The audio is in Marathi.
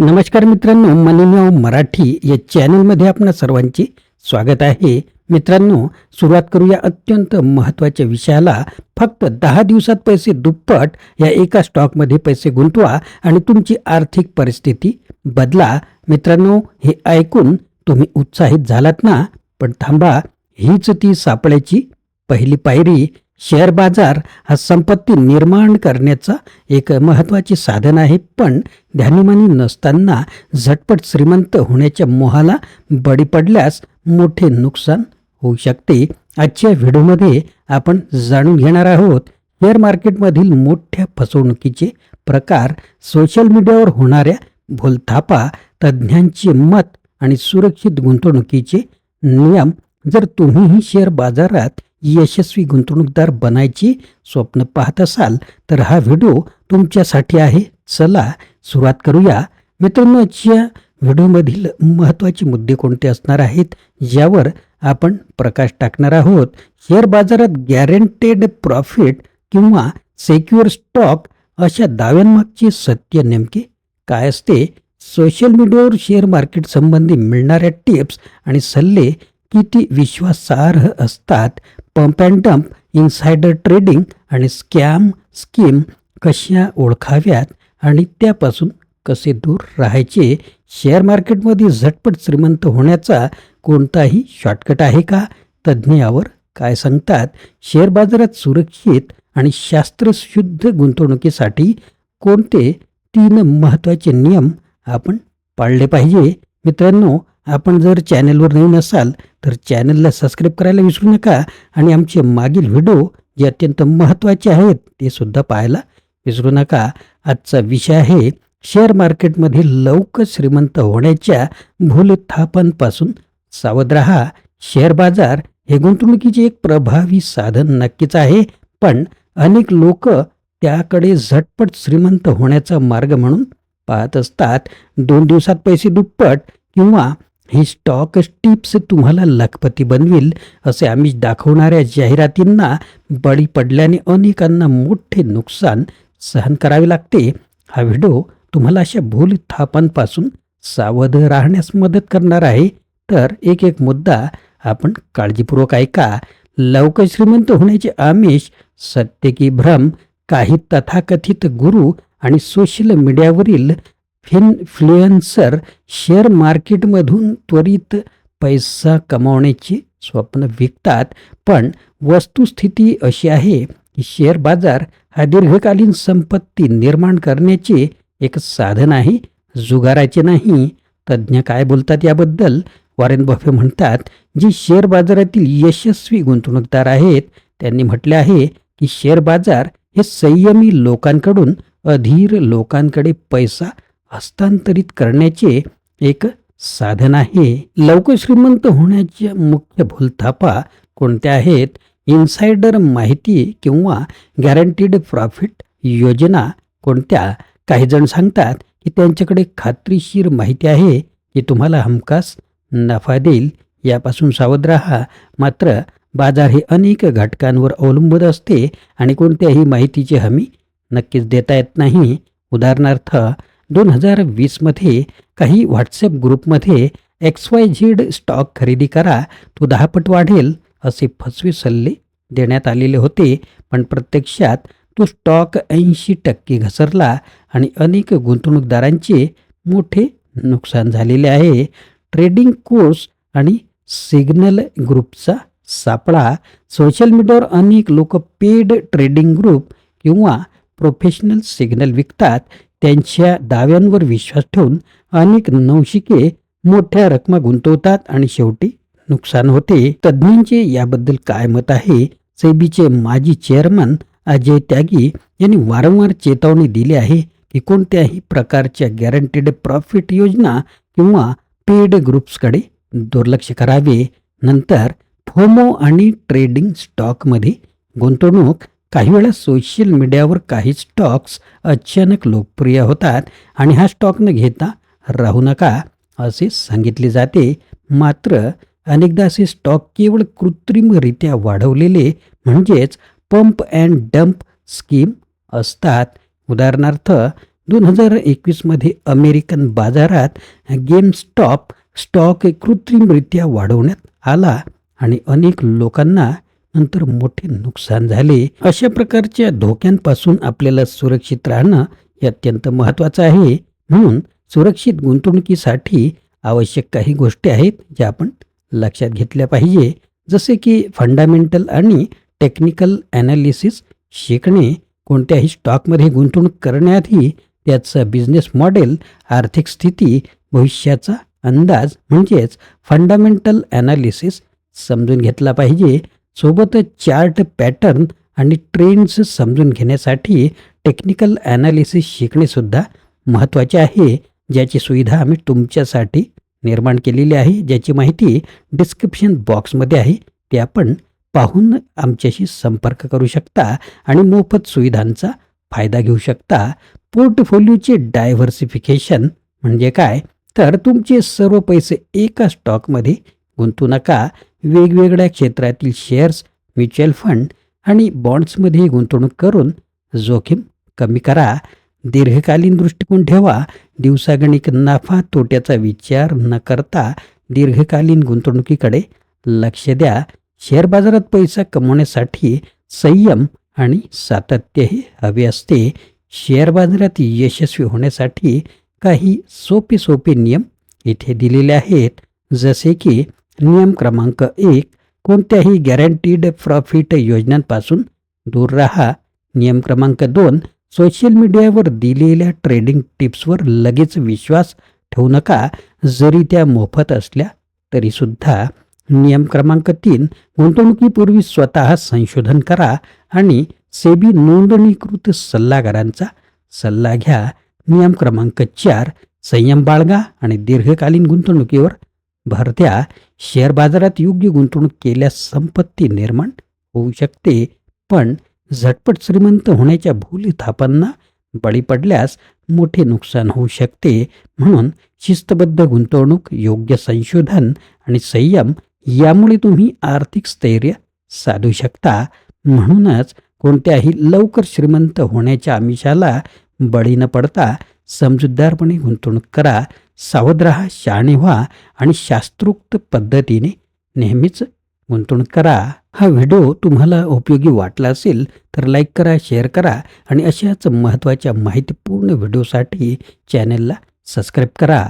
नमस्कार मित्रांनो मनीनाव मराठी या चॅनलमध्ये आपणा सर्वांचे स्वागत आहे. मित्रांनो सुरुवात करूया अत्यंत महत्त्वाच्या विषयाला. फक्त दहा दिवसात पैसे दुप्पट या एका स्टॉकमध्ये पैसे गुंतवा आणि तुमची आर्थिक परिस्थिती बदला. मित्रांनो हे ऐकून तुम्ही उत्साहित झालात ना? पण थांबा हीच ती सापळ्याची पहिली पायरी. शेअर बाजार हा संपत्ती निर्माण करण्याचा एक महत्त्वाचे साधन आहे पण ध्यानीमानी नसताना झटपट श्रीमंत होण्याच्या मोहाला बळी पडल्यास मोठे नुकसान होऊ शकते. आजच्या व्हिडिओमध्ये आपण जाणून घेणार आहोत शेअर मार्केटमधील मोठ्या फसवणुकीचे प्रकार सोशल मीडियावर होणाऱ्या भूलथापा तज्ज्ञांचे मत आणि सुरक्षित गुंतवणुकीचे नियम. जर तुम्हीही शेअर बाजारात यशस्वी गुंतवणूकदार बनायची स्वप्न पाहत असाल तर हा व्हिडिओ तुमच्यासाठी आहे. चला सुरुवात करूया. मित्रांनो आजच्या व्हिडिओमधील महत्त्वाचे मुद्दे कोणते असणार आहेत? ज्यावर आपण प्रकाश टाकणार आहोत. शेअर बाजारात गॅरंटेड प्रॉफिट किंवा सेक्युअर स्टॉक अशा दाव्यांमागचे सत्य नेमके काय असते? सोशल मीडियावर शेअर मार्केट संबंधी मिळणाऱ्या टिप्स आणि सल्ले किती विश्वासार्ह असतात pump and dump insider trading आणि स्कॅम स्कीम कशा ओळखाव्यात आणि त्यापासून कसे दूर राहायचे? शेअर मार्केटमध्ये झटपट श्रीमंत होण्याचा कोणताही शॉर्टकट आहे का? तज्ज्ञ यावर काय सांगतात? शेअर बाजारात सुरक्षित आणि शास्त्रशुद्ध गुंतवणुकीसाठी कोणते तीन महत्त्वाचे नियम आपण पाळले पाहिजे? मित्रांनो आपण जर चॅनलवर नवीन असाल तर चॅनलला सबस्क्राईब करायला विसरू नका आणि आमचे मागील व्हिडिओ जे अत्यंत महत्त्वाचे आहेत ते सुद्धा पाहायला विसरू नका. आजचा विषय आहे शेअर मार्केटमध्ये लवकर श्रीमंत होण्याच्या भूलथापांपासून सावध राहा. शेअर बाजार हे गुंतवणुकीचे एक प्रभावी साधन नक्कीच आहे पण अनेक लोक त्याकडे झटपट श्रीमंत होण्याचा मार्ग म्हणून पाहत असतात. दोन दिवसात पैसे दुप्पट किंवा ही स्टॉक टिप्स तुम्हाला लखपती बनविल असे आम्ही दाखवणाऱ्या जाहिरातींना बळी पडल्याने अनेकांना मोठे नुकसान सहन करावे लागते. हा व्हिडिओ तुम्हाला अशा भूल थापांपासून सावध राहण्यास मदत करणार आहे. तर एक एक मुद्दा आपण काळजीपूर्वक ऐका. लवकर श्रीमंत होण्याचे आमिष सत्य की भ्रम काही तथाकथित गुरु आणि सोशल मीडियावरील इन्फ्लुएन्सर शेअर मार्केटमधून त्वरित पैसा कमावण्याचे स्वप्न विकतात. पण वस्तुस्थिती अशी आहे की शेअर बाजार हा दीर्घकालीन संपत्ती निर्माण करण्याचे एक साधन आहे जुगाराचे नाही. तज्ज्ञ काय बोलतात याबद्दल वॉरेन बफे म्हणतात जी शेअर बाजारातील यशस्वी गुंतवणूकदार आहेत त्यांनी म्हटले आहे की शेअर बाजार हे संयमी लोकांकडून अधीर लोकांकडे पैसा हस्तांतरित करण्याचे एक साधन आहे. लवकर श्रीमंत होण्याच्या मुख्य भूलथापा कोणत्या आहेत? इन्सायडर माहिती किंवा गॅरंटीड प्रॉफिट योजना कोणत्या? काही जण सांगतात की त्यांच्याकडे खात्रीशीर माहिती आहे की तुम्हाला हमखास नफा देईल. यापासून सावध राहा. मात्र बाजार हे अनेक घटकांवर अवलंबून असते आणि कोणत्याही माहितीची हमी नक्कीच देता येत नाही. उदाहरणार्थ दोन हजार वीसमध्ये काही व्हॉट्सअप ग्रुपमध्ये एक्स वाय झेड स्टॉक खरेदी करा तो दहापट वाढेल असे फसवे सल्ले देण्यात आलेले होते. पण प्रत्यक्षात तो स्टॉक ऐंशी टक्के घसरला आणि अनेक गुंतवणूकदारांचे मोठे नुकसान झालेले आहे. ट्रेडिंग कोर्स आणि सिग्नल ग्रुपचा सापळा सोशल मीडियावर अनेक लोक पेड ट्रेडिंग ग्रुप किंवा प्रोफेशनल सिग्नल विकतात त्यांच्या दाव्यांवर विश्वास ठेवून अनेक नवशिके मोठ्या रकमा गुंतवतात आणि शेवटी नुकसान होते. तज्ज्ञांचे याबद्दल काय मत आहे? सेबीचे माजी चेअरमन अजय त्यागी यांनी वारंवार चेतावणी दिली आहे की कोणत्याही प्रकारच्या गॅरंटीड प्रॉफिट योजना किंवा पेड ग्रुप्सकडे दुर्लक्ष करावे. नंतर फोमो आणि ट्रेडिंग स्टॉकमध्ये गुंतवणूक काही वेळा सोशल मीडियावर काही स्टॉक्स अचानक लोकप्रिय होतात आणि हा स्टॉक न घेता राहू नका असे सांगितले जाते. मात्र अनेकदा असे स्टॉक केवळ कृत्रिमरित्या वाढवलेले म्हणजेच पंप अँड डंप स्कीम असतात. उदाहरणार्थ दोन हजार एकवीसमध्ये अमेरिकन बाजारात गेम स्टॉप स्टॉक कृत्रिमरित्या वाढवण्यात आला आणि अनेक लोकांना नंतर मोठे नुकसान झाले. अशा प्रकारच्या धोक्यांपासून आपल्याला सुरक्षित राहणं हे अत्यंत महत्त्वाचं आहे. म्हणून सुरक्षित गुंतवणुकीसाठी आवश्यक काही गोष्टी आहेत ज्या आपण लक्षात घेतल्या पाहिजे. जसे की फंडामेंटल आणि टेक्निकल ॲनालिसिस शिकणे. कोणत्याही स्टॉकमध्ये गुंतवणूक करण्याआधी त्याचं बिझनेस मॉडेल आर्थिक स्थिती भविष्याचा अंदाज म्हणजेच फंडामेंटल ॲनालिसिस समजून घेतला पाहिजे. सोबतच चार्ट पॅटर्न आणि ट्रेंड्स समजून घेण्यासाठी टेक्निकल ॲनालिसिस शिकणेसुद्धा महत्त्वाचे आहे ज्याची सुविधा आम्ही तुमच्यासाठी निर्माण केलेली आहे ज्याची माहिती डिस्क्रिप्शन बॉक्समध्ये आहे. ते आपण पाहून आमच्याशी संपर्क करू शकता आणि मोफत सुविधांचा फायदा घेऊ शकता. पोर्टफोलिओचे डायव्हर्सिफिकेशन म्हणजे काय? तर तुमचे सर्व पैसे एका स्टॉकमध्ये गुंतू नका. वेगवेगळ्या क्षेत्रातील शेअर्स म्युच्युअल फंड आणि बॉन्ड्समध्ये गुंतवणूक करून जोखीम कमी करा. दीर्घकालीन दृष्टिकोन ठेवा. दिवसागणिक नफा तोट्याचा विचार न करता दीर्घकालीन गुंतवणुकीकडे लक्ष द्या. शेअर बाजारात पैसा कमवण्यासाठी संयम आणि सातत्य हे हवे असते. शेअर बाजारात यशस्वी होण्यासाठी काही सोपे सोपे नियम इथे दिलेले आहेत. जसे की नियम क्रमांक एक कोणत्याही गॅरंटीड प्रॉफिट योजनांपासून दूर राहा. नियम क्रमांक दोन सोशल मीडियावर दिलेल्या ट्रेडिंग टिप्सवर लगेच विश्वास ठेवू नका. जरी त्या मोफत असल्या तरीसुद्धा. नियम क्रमांक तीन गुंतवणुकीपूर्वी स्वतः संशोधन करा आणि सेबी नोंदणीकृत सल्लागारांचा सल्ला घ्या. नियम क्रमांक चार संयम बाळगा आणि दीर्घकालीन गुंतवणुकीवर भरत्या शेअर बाजारात योग्य गुंतवणूक केल्यास संपत्ती निर्माण होऊ शकते. पण झटपट श्रीमंत होण्याच्या भूलथापांना बळी पडल्यास मोठे नुकसान होऊ शकते. म्हणून शिस्तबद्ध गुंतवणूक योग्य संशोधन आणि संयम यामुळे तुम्ही आर्थिक स्थैर्य साधू शकता. म्हणूनच कोणत्याही लवकर श्रीमंत होण्याच्या आमिषाला बळी न पडता समजूतदारपणे गुंतवणूक करा. सावध राहा शहाणे व्हा आणि शास्त्रोक्त पद्धतीने नेहमीच गुंतवणूक करा. हा व्हिडिओ तुम्हाला उपयोगी वाटला असेल तर लाईक करा शेअर करा आणि अशाच महत्त्वाच्या माहितीपूर्ण व्हिडिओसाठी चॅनलला सबस्क्राईब करा.